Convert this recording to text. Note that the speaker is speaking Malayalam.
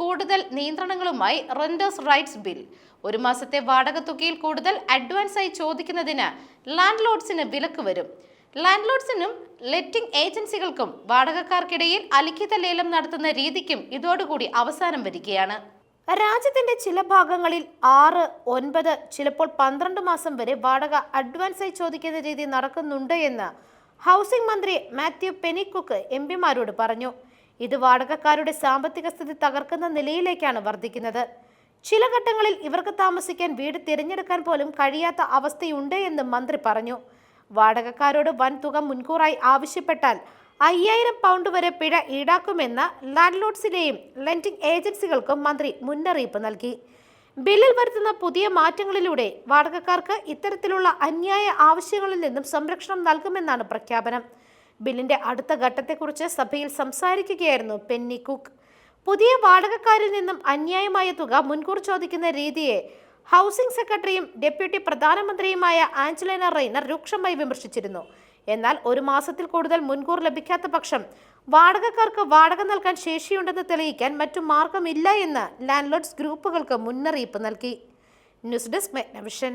കൂടുതൽ നിയന്ത്രണങ്ങളുമായി റെന്റേഴ്സ് റൈറ്റ്സ് ബിൽ. ഒരു മാസത്തെ വാടക തുകയിൽ കൂടുതൽ അഡ്വാൻസായി ചോദിക്കുന്നതിന് ലാൻഡ് ലോഡ്സിന് വിലക്ക് വരും. ലാൻഡ് ലോഡ്സിനും ലെറ്റിംഗ് ഏജൻസികൾക്കും വാടകക്കാർക്കിടയിൽ അലിഖിത ലേലം നടത്തുന്ന രീതിക്കും ഇതോടുകൂടി അവസാനം വരികയാണ്. രാജ്യത്തിന്റെ ചില ഭാഗങ്ങളിൽ ആറ് ഒൻപത് ചിലപ്പോൾ പന്ത്രണ്ട് മാസം വരെ വാടക അഡ്വാൻസായി ചോദിക്കുന്ന രീതി നടക്കുന്നുണ്ട് എന്ന് ഹൗസിംഗ് മന്ത്രി മാത്യു പെനിക്കുക്ക് എം പിമാരോട് പറഞ്ഞു. ഇത് വാടകക്കാരുടെ സാമ്പത്തിക സ്ഥിതി തകർക്കുന്ന നിലയിലേക്കാണ് വർദ്ധിക്കുന്നത്. ചില ഘട്ടങ്ങളിൽ ഇവർക്ക് താമസിക്കാൻ വീട് തിരഞ്ഞെടുക്കാൻ പോലും കഴിയാത്ത അവസ്ഥയുണ്ട് എന്ന് മന്ത്രി പറഞ്ഞു. വാടകക്കാരോട് വൻ തുക മുൻകൂറായി ആവശ്യപ്പെട്ടാൽ അയ്യായിരം പൗണ്ട് വരെ പിഴ ഈടാക്കുമെന്ന് ലാൻഡ് ലോഡ്സിലെയും ലെൻഡിംഗ് ഏജൻസികൾക്കും മന്ത്രി മുന്നറിയിപ്പ് നൽകി. ബില്ലിൽ വരുത്തുന്ന പുതിയ മാറ്റങ്ങളിലൂടെ വാടകക്കാർക്ക് ഇത്തരത്തിലുള്ള അന്യായ ആവശ്യങ്ങളിൽ നിന്നും സംരക്ഷണം നൽകുമെന്നാണ് പ്രഖ്യാപനം. ബില്ലിന്റെ അടുത്ത ഘട്ടത്തെക്കുറിച്ച് സഭയിൽ സംസാരിക്കുകയായിരുന്നു പെന്നി കുക്ക്. പുതിയ വാടകക്കാരിൽ നിന്നും അന്യായമായ തുക മുൻകൂർ ചോദിക്കുന്ന രീതിയെ ഹൗസിംഗ് സെക്രട്ടറിയും ഡെപ്യൂട്ടി പ്രധാനമന്ത്രിയുമായ ആഞ്ചലേന റെയ്നർ രൂക്ഷമായി വിമർശിച്ചിരുന്നു. എന്നാൽ ഒരു മാസത്തിൽ കൂടുതൽ മുൻകൂർ ലഭിക്കാത്ത പക്ഷം വാടകക്കാർക്ക് വാടക നൽകാൻ ശേഷിയുണ്ടെന്ന് തെളിയിക്കാൻ മറ്റു മാർഗമില്ല എന്ന് ലാൻഡ് ലോഡ്സ് ഗ്രൂപ്പുകൾക്ക് മുന്നറിയിപ്പ് നൽകി. News desk മെഗ്നവിഷൻ.